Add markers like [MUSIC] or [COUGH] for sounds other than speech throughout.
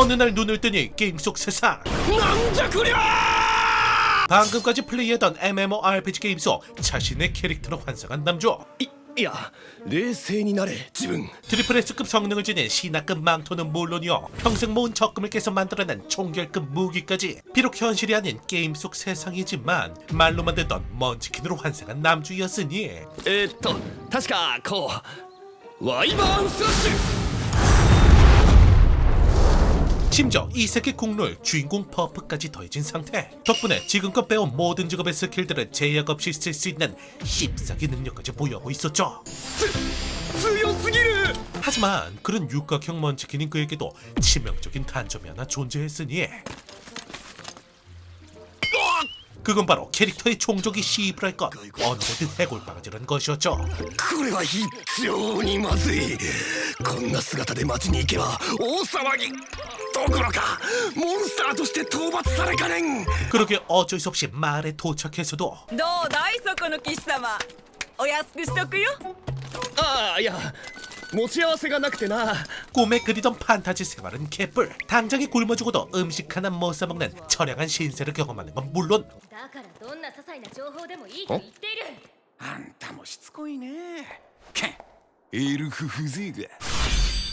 어느 날 눈을 뜨니 게임 속 세상 なんじゃこりゃ 방금까지 플레이하던 MMORPG 게임 속 자신의 캐릭터로 환상한 남주 いいや冷静になれ自分 트리플 S급 성능을 지닌 신화급 망토는 물론이요 평생 모은 적금을 깨서 만들어낸 총결급 무기까지 비록 현실이 아닌 게임 속 세상이지만 말로만 듣던 먼치킨으로 환생한 남주였으니 えー、っと確かこうワイバーンスラッシュ 심지어 이 새끼 국룰 주인공 퍼프까지 더해진 상태 덕분에 지금껏 배운 모든 직업의 스킬들을 제약 없이 쓸 수 있는 씹사기 능력까지 보유하고 있었죠 強すぎる 하지만 그런 육각형 먼치킨인 그에게도 치명적인 단점이 하나 존재했으니 그건 바로 캐릭터의 총족이 시입을 할 것 언제든 해골바가지라는 것이었죠 これは非常にまずいこんな姿で街に行けば大騒ぎ どころかモンスターとして討伐されかねん 그러게 어쩔 수 없이 마을에 도착해서도 どうだいそこの騎士様お安くしとくよああいや持ち合わせがなくてな 꿈에 그리던 판타지 생활은 개뿔 당장에 굶어 죽어도 음식 하나 못 사먹는 처량한 신세를 경험하는 건 물론 だからどんな些細な情報でもいいと言っているあんたもしつこいねけんエルフ風情が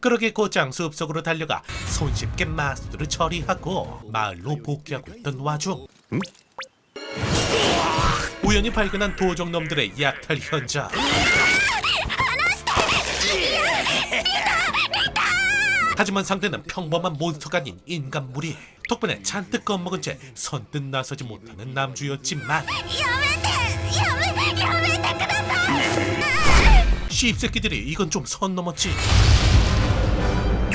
그러게 곧장 숲속으로 달려가 손쉽게 마수들을 처리하고 마을로 복귀하고 있던 와중 우연히 발견한 도적놈들의 약탈 현장. 하지만 상대는 평범한 몬스터가 아닌 인간물이 덕분에 잔뜩 겁먹은 채 선뜻 나서지 못하는 남주였지만 씹새끼들이 이건 좀 선 넘었지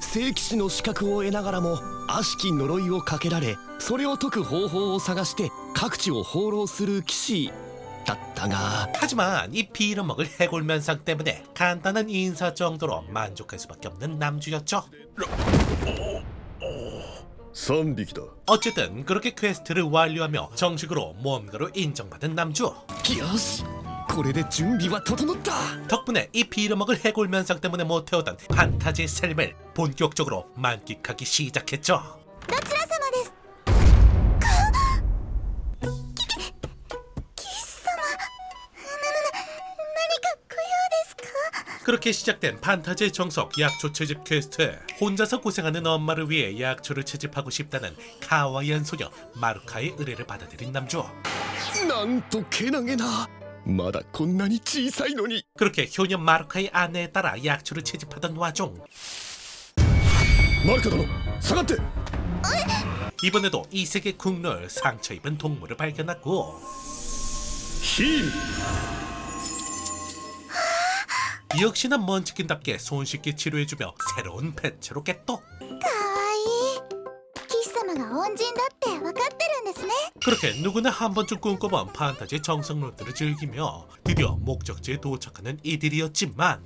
聖騎士の資格を得ながらも悪しき呪いをかけられそれを解く方法を探して各地を放浪する騎士だったが 하지만 이 빌어먹을 해골면상 때문에 간단한 인사 정도로 만족할 수밖에 없는 남주였죠 3匹だ 어쨌든 그렇게 퀘스트를 완료하며 정식으로 모험가로 인정받은 남주 よし これで準備は整った 덕분에 이 빌어먹을 해골면상 때문에 못해오던 판타지의 삶을 본격적으로 만끽하기 시작했죠 どちら様です騎士様ななな何かご用ですか 그렇게 시작된 판타지의 정석 약초 채집 퀘스트 혼자서 고생하는 엄마를 위해 약초를 채집하고 싶다는 가와이한 소녀 마루카의 의뢰를 받아들인 남주 なんとけなげな 마다 곤난이 지사이노니. 그렇게 효녀 마르카의 아내에 따라 약초를 채집하던 와중 마르카도노 사갔대! 이번에도 이색의 국룰 상처 입은 동물을 발견하고. 힘 역시나 먼치킨답게 손쉽게 치료해주며 새로운 패치로 개또 騎士様が恩人だって分かってるんですね 그렇게 누구나 한 번쯤 꿈꿔본 판타지의 정석론들을 즐기며 드디어 목적지에 도착하는 이들이었지만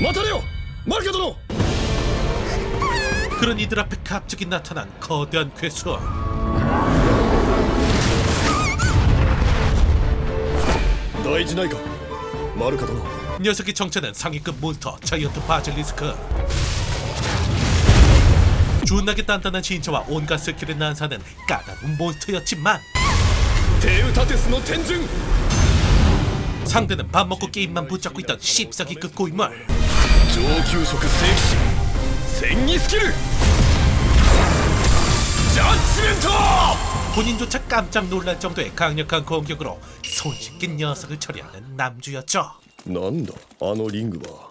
待たれよマルカ殿 그런 이들 앞에 갑자기 나타난 거대한 괴수 大事ないかマルカ殿 녀석의 정체는 상위급 몬스터 자이언트 바질리스크 존나게 단단한 신체와 온갖 스킬을 난사하는 까다로운 몬스터였지만 テウタテスの天順 상대는 밥 먹고 게임만 붙잡고 있던 씹사기급 고인물 上級職聖騎士戦技スキルジャッジメント 본인조차 깜짝 놀랄 정도의 강력한 공격으로 손쉽게 녀석을 처리하는 남주였죠. なんだあのリングは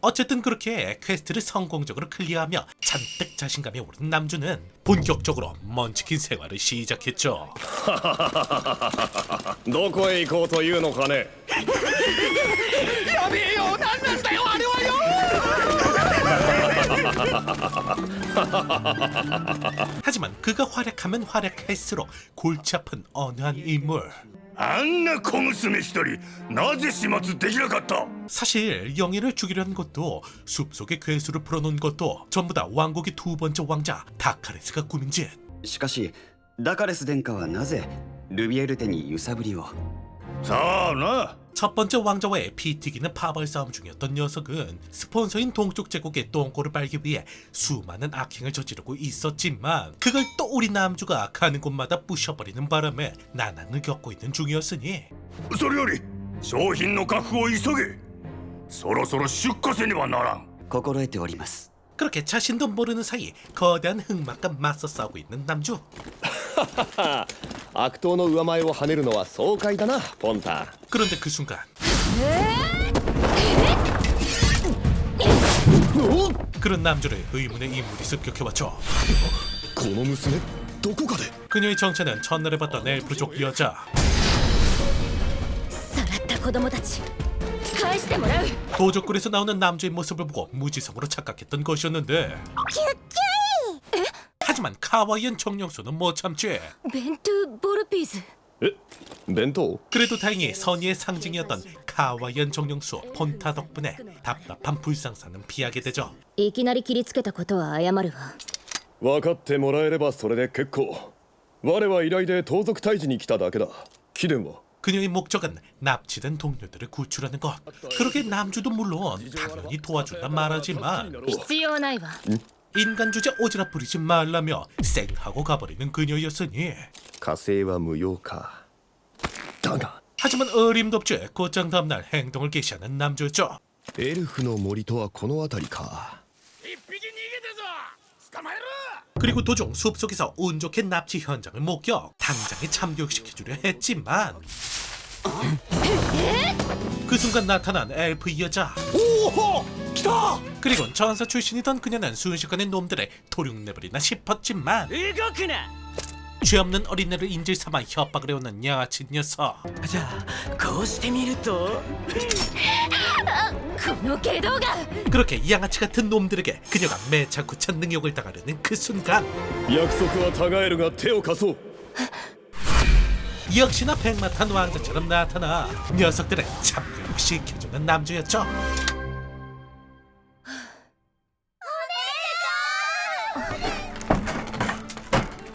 어쨌든 그렇게 퀘스트를 성공적으로 클리어하며 잔뜩 자신감이 오른 남주는 본격적으로 먼치킨 생활을 시작했죠. [LAUGHS] どこへ行こうというのかね [LAUGHS] 하지만 그가 활약하면 활약할수록 골치 아픈 어느 한 인물 あんな小娘一人なぜ始末できなかった 사실 영예를 죽이려는 것도 숲속에 괴수를 풀어놓은 것도 전부 다 왕국의 두 번째 왕자 다카레스가 꾸민 짓 しかしダカレス殿下はなぜルビエルテに揺さぶりを さあな 첫 번째 왕자와의 피 튀기는 파벌 싸움 중이었던 녀석은 스폰서인 동쪽 제국의 똥꼬를 빨기 위해 수많은 악행을 저지르고 있었지만 그걸 또 우리 남주가 가는 곳마다 부셔버리는 바람에 난항을 겪고 있는 중이었으니 それより商品の確保を急げそろそろ出荷せねばならん心得ております 그렇게 자신도 모르는 사이 거대한 흑막과 맞서 싸우고 있는 남주 [LAUGHS] 悪党の上前を跳ねるのは爽快だなポンタ 그런데 그 순간 그런 남주를 의문의 인물이 습격해왔죠 この娘どこかで 그녀의 정체는 첫날에 봤던 엘프족 여자 さらった子供たち返してもらう 도적굴에서 나오는 남주의 모습을 보고 무지성으로 착각했던 것이었는데 하지만 카와이한 정령수는 못 참지 ベントゥボルピーズえ弁当 그래도 다행히 선의의 상징이었던 카와이한 정령수 폰타 덕분에 답답한 불상사는 피하게 되죠 いきなり切りつけたことは謝るわ分かってもらえればそれで結構我は依頼で盗賊退治に来ただけだ貴殿は 그녀의 목적은 납치된 동료들을 구출하는 것 그러게 남주도 물론 당연히 도와준다 말하지만 必要ないわ 인간 주제 오지랖 부리지 말라며 쌩하고 가버리는 그녀였으니 火星は無用かだが 하지만 어림덥지 곧장 다음날 행동을 개시하는 남주였죠 エルフの森とはこの辺りか一匹逃げたぞ捕まえろ 그리고 도중 숲속에서 운 좋게 납치 현장을 목격 당장에 참교육시켜주려 했지만 그 순간 나타난 엘프 여자 오호! 기타! 그리고 전사 출신이던 그녀는 순식간에 놈들의 도륙 레벨이나 싶었지만 죄 없는 어린애를 인질 삼아 협박을 해오는 야친 녀석 자 거스테미르토. [LAUGHS] 그렇게 양아치 같은 놈들에게 그녀가 매차쿠찬 능욕을 당하려는 그 순간 約束はたがえるが手を貸そう 역시나 백마탄 왕자처럼 나타나 녀석들을 참교육시켜주는 남주였죠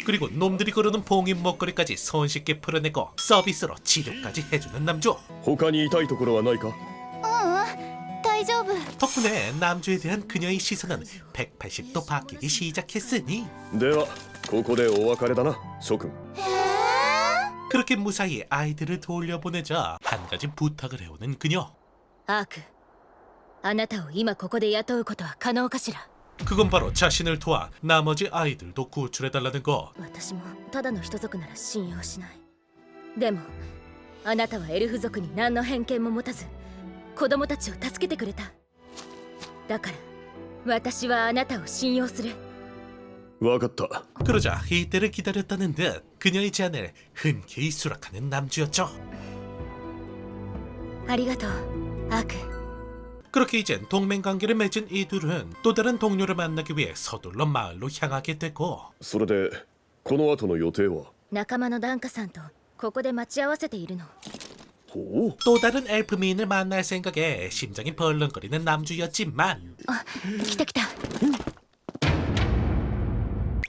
그리고 놈들이 거르는 봉인 먹거리까지 손쉽게 풀어내고 서비스로 치료까지 해주는 남주 他に痛いところはないか 大丈夫 덕분에 남주에 대한 그녀의 시선은 180도 바뀌기 시작했으니 ではここでお別れだな諸君 그렇게 무사히 아이들을 돌려보내자 한 가지 부탁을 해오는 그녀 アークあなたを今ここで雇うことは可能かしら 그건 바로 자신을 도와 나머지 아이들도 구출해달라는 것 私もただの人族なら信用しないでもあなたはエルフ族に何の偏見も持たず 子供たちを助けてくれただから私はあなたを信用する分かった 그러자 이때를 기다렸다는 듯 그녀의 제안을 흔쾌히 수락하는 남주였죠 ありがとうアーク 그렇게 이젠 동맹관계를 맺은 이 둘은 또 다른 동료를 만나기 위해 서둘러 마을로 향하게 되고 それでこの後の予定は仲間のダンカさんとここで待ち合わせているの ほう 또 다른 엘프 미인을 만날 생각에 심장이 벌렁거리는 남주였지만 来た来た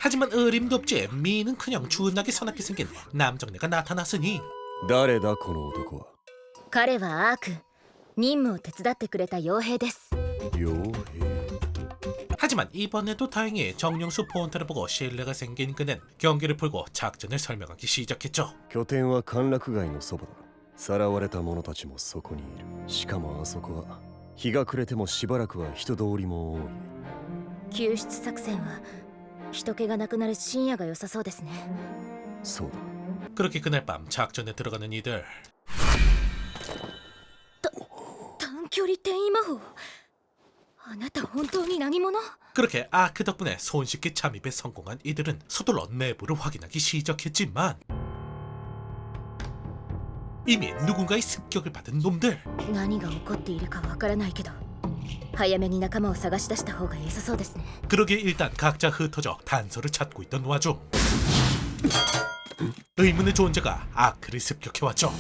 하지만 어림도 없지 미는커녕 준하게 사납게 생긴 남정네가 나타났으니 誰だこの男は彼はアーク任務を手伝ってくれた傭兵です 傭兵 하지만 이번에도 다행히 정령수 폰트를 보고 신뢰가 생긴 그는 경기를 풀고 작전을 설명하기 시작했죠 拠点は歓楽街のそばだ さらわれた者たちもそこにいるしかもあそこは日が暮れてもしばらくは人通りも多い救出作戦は人気がなくなる深夜が良さそうですねそうだ 그렇게 그날 밤 작전에 들어가는 이들 短距離転移魔法あなた本当に何者 그렇게 아크 덕분에 손쉽게 잠입에 성공한 이들은 서둘러 내부를 확인하기 시작했지만 이미 누군가의 습격을 받은 놈들 何が起こっているかわからないけど早めに仲間を探し出した方が良さそうですね 그러게 일단 각자 흩어져 단서를 찾고 있던 와중 의문의 존재가 아크를 습격해왔죠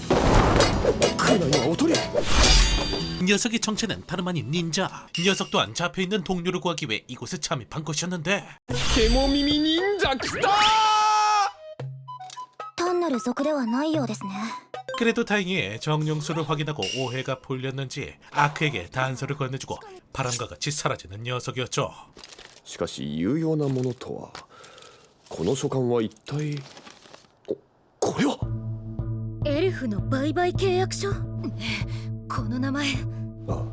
来るな今おとり 녀석의 정체는 다름 아닌 닌자 녀석 또한 잡혀있는 동료를 구하기 위해 이곳에 잠입한 것이었는데 獣耳忍者来た単 なる賊ではないようですね 그래도 다행히 정령수를 확인하고 오해가 풀렸는지 아크에게 단서를 건네주고 바람과 같이 사라지는 녀석이었죠 しかし有用なものとはこの書簡は一体おこれはエルフの売買契約書この名前ああ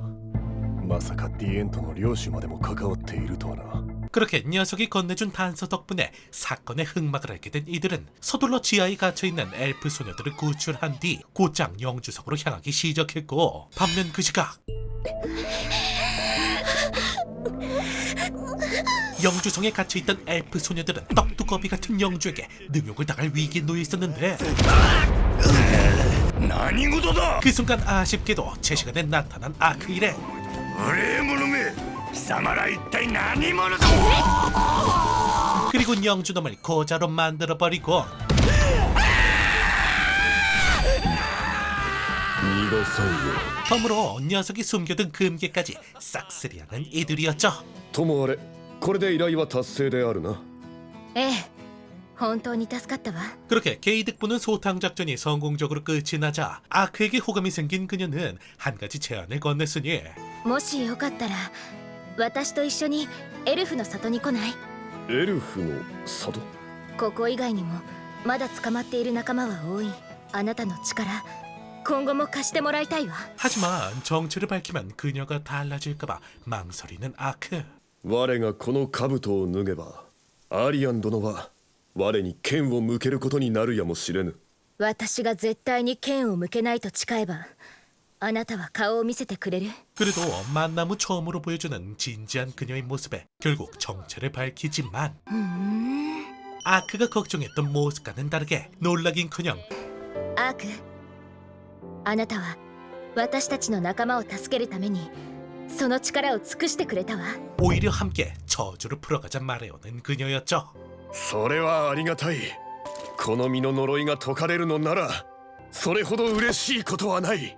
まさかディエントの領主までも関わっているとはな 그렇게 녀석이 건네준 단서 덕분에 사건의 흑막을 알게 된 이들은 서둘러 지하에 갇혀있는 엘프 소녀들을 구출한 뒤 곧장 영주석으로 향하기 시작했고 반면 그 시각 영주성에 갇혀있던 엘프 소녀들은 떡두꺼비 같은 영주에게 능욕을 당할 위기에 놓여 있었는데 그 순간 아쉽게도 제 시간에 나타난 아크일에 貴様ら一体何者だ 그리고 영주놈을 고자로 만들어버리고 逃がさんよ 덤으로 녀석이 숨겨둔 금괴까지 싹쓸이하는 이들이었죠 ともあれこれで依頼は達成であるなええ本当に助かったわ 그렇게 게이득 보는 소탕 작전이 성공적으로 끝이 나자 아크에게 호감이 생긴 그녀는 한 가지 제안을 건넸으니 もしよかったら 私と一緒にエルフの里に来ないエルフの里ここ以外にもまだ捕まっている仲間は多いあなたの力今後も貸してもらいたいわ 하지만 정체를 밝히면 그녀가 달라질까봐 망설이는 아크 我がこの兜を脱げばアリアン殿は我に剣を向けることになるやもしれぬ私が絶対に剣を向けないと誓えば あなたは顔を見せてくれる 그래도 만남 후 처음으로 보여주는 진지한 그녀의 모습에 결국 정체를 밝히지만 아크가 걱정했던 모습과는 다르게 놀라긴커녕 アークあなたは私たちの仲間を助けるためにその力を尽くしてくれたわ 오히려 함께 저주를 풀어가자 말해오는 그녀였죠 それはありがたいこの身の呪いが解かれるのならそれほど嬉しいことはない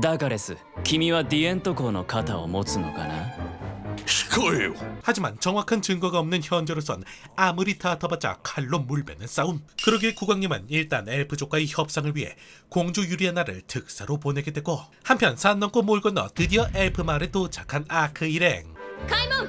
ダカレス君はディエント公の肩を持つのかな控えよ 하지만 정확한 증거가 없는 현재로선 아무리 다퉈봤자 칼로 물베는 싸움 그러기에 국왕님은 일단 엘프족과의 협상을 위해 공주 유리아나를 특사로 보내게 되고 한편 산 넘고 몰 건너 드디어 엘프 마을에 도착한 아크 일행 開門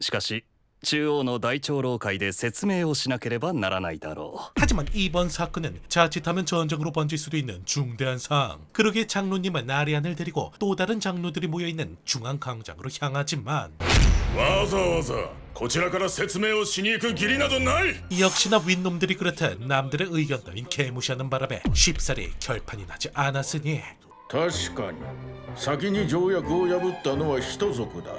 しかし中央の大長老会で説明をしなければならないだろ 하지만 이번 사건은 자칫하면 전쟁으로 번질 수도 있는 중대한 사항. 그러기에 장로님은 아리안을 데리고 또 다른 장로들이 모여있는 중앙 광장으로 향하지만 わざわざこちらから説明をしに行く義理などない 역시나 윗놈들이 그렇듯 남들의 의견 따윈 개무시하는 바람에 쉽사리 결판이 나지 않았으니 確かに先に条約を破ったのは人族だ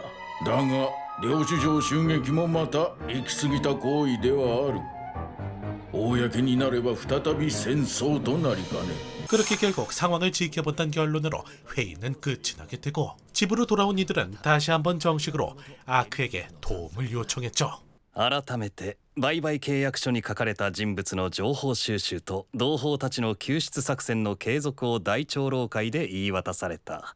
だが 領主城襲撃もまた行き過ぎた行為ではある公になれば再び戦争となりかね 그렇게 결국 상황을 지켜본다는 결론으로 회의는 끝이 나게 되고 집으로 돌아온 이들은 다시 한번 정식으로 아크에게 도움을 요청했죠. 改めて売買契約書に書かれた人物の情報収集と同胞たちの救出作戦の継続を大長老会で言い渡された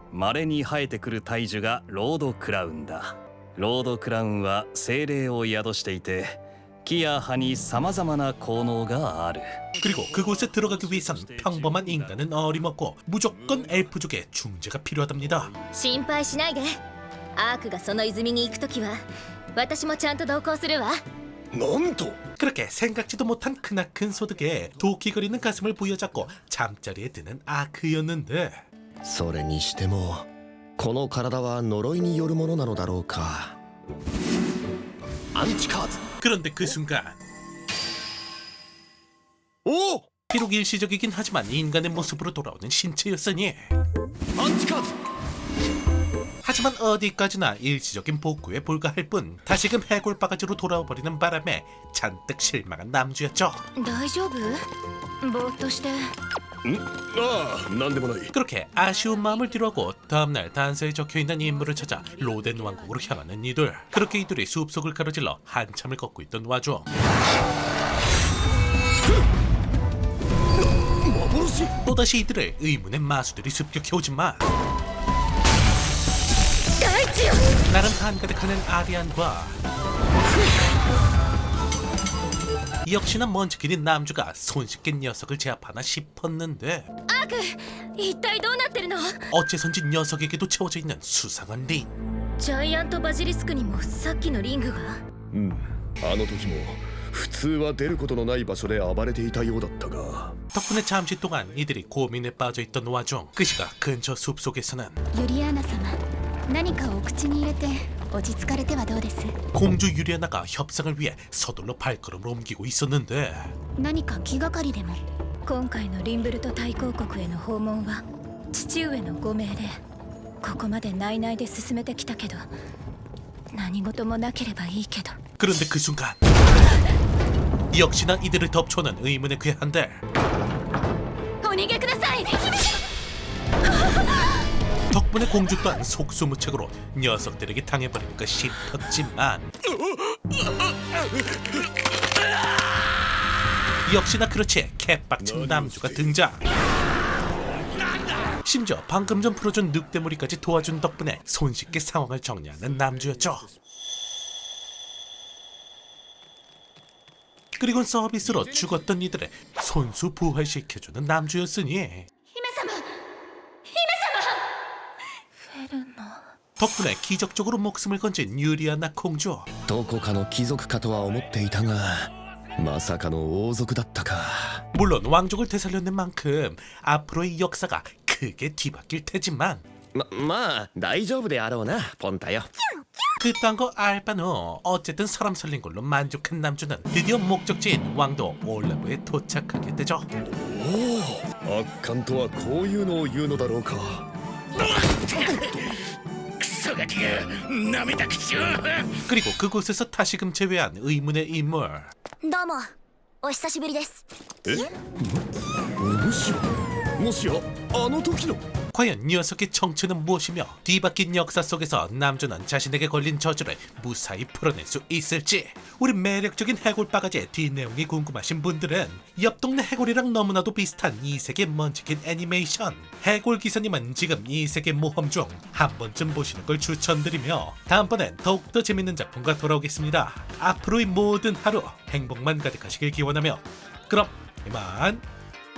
稀に生えてくる大樹がロードクラウンだロードクラウンは精霊を宿していて木や葉に様々な効能がある 그리고 그곳에 들어가기 위해선 평범한 인간은 어림없고 무조건 엘프족의 중재가 필요하답니다. 心配しないでアークがその泉に行くときは私もちゃんと同行するわなんと 그렇게 생각지도 못한 크나큰 소득에 도끼거리는 가슴을 부여잡고 잠자리에 드는 아크였는데 それにしてもこの体は呪いによるものなのだろうかアンチカーズ그런데 그 순간 오! 비록 일시적이긴 하지만 인간의 모습으로 돌아오는 신체였으니 언치카 즈! 하지만 어디까지나 일시적인 복구에 불과할 뿐 다시금 해골 바가지로 돌아와버리는 바람에 잔뜩 실망한 남주였죠大丈夫ぼーっとして 음? 아, 난데모나이. 그렇게 아쉬운 마음을 뒤로하고 다음날 단서에 적혀있는 인물을 찾아 로덴 왕국으로 향하는 이들 그렇게 이들이 숲속을 가로질러 한참을 걷고 있던 와중 뭐 또다시 이들을 의문의 마수들이 습격해오지만 나름 한가득하는 아리안과 역시나 먼지길인 남주가 손쉽게 녀석을 제압하나 싶었는데 アーク一体どうなってるの 어째선지 녀석에게도 채워져 있는 수상한 링 ジャイアントバジリスクにもさっきのリングがうんあの時も普通は出ることのない場所で暴れていたようだったが 덕분에 잠시 동안 이들이 고민에 빠져있던 와중 그 시각 근처 숲속에서는 ユリアーナ様何かをお口に入れて 落ち着かれてはどうです 공주 유리아나가 협상을 위해 서둘러 발걸음을 옮기고 있었는데 何か気がかりでも今回のリンブルト大公国への訪問は父上のご命でここまで内々で進めてきたけど何事もなければいいけど 그런데 그 순간 역시나 이들을 덮쳐오는 의문의 괴한들 お逃げください 덕분에 공주 또한 속수무책으로 녀석들에게 당해버릴까 싶었지만. 역시나 그렇지. 개빡친 남주가 등장. 심지어 방금 전 풀어준 늑대무리까지 도와준 덕분에 손쉽게 상황을 정리하는 남주였죠. 그리고 서비스로 죽었던 이들을 손수 부활시켜주는 남주였으니 姫様 덕분에 기적적으로 목숨을 건진 유리아나 공주 どこかの貴族かとは思っていたがまさかの王族だったか 물론 왕족을 되살려낸 만큼 앞으로의 역사가 크게 뒤바뀔 테지만 ままあ大丈夫であろうなポンタよ 그딴 거 알바노 어쨌든 사람 살린 걸로 만족한 남주는 드디어 목적지인 왕도 올라브에 도착하게 되죠 圧巻とはこういうのを言うのだろうか [LAUGHS] クソガキが涙口を 그리고 그곳에서 다시금 제외한 의문의 인물 どうもお久しぶりですえもしやもしや あの時の 과연 녀석의 정체는 무엇이며 뒤바뀐 역사 속에서 남조는 자신에게 걸린 저주를 무사히 풀어낼 수 있을지? 우리 매력적인 해골 바가지의 뒷내용이 궁금하신 분들은 옆 동네 해골이랑 너무나도 비슷한 이 세계 먼치킨 애니메이션 해골 기사님은 지금 이 세계 모험 중 한 번쯤 보시는 걸 추천드리며 다음번엔 더욱더 재밌는 작품과 돌아오겠습니다. 앞으로의 모든 하루 행복만 가득하시길 기원하며 그럼 이만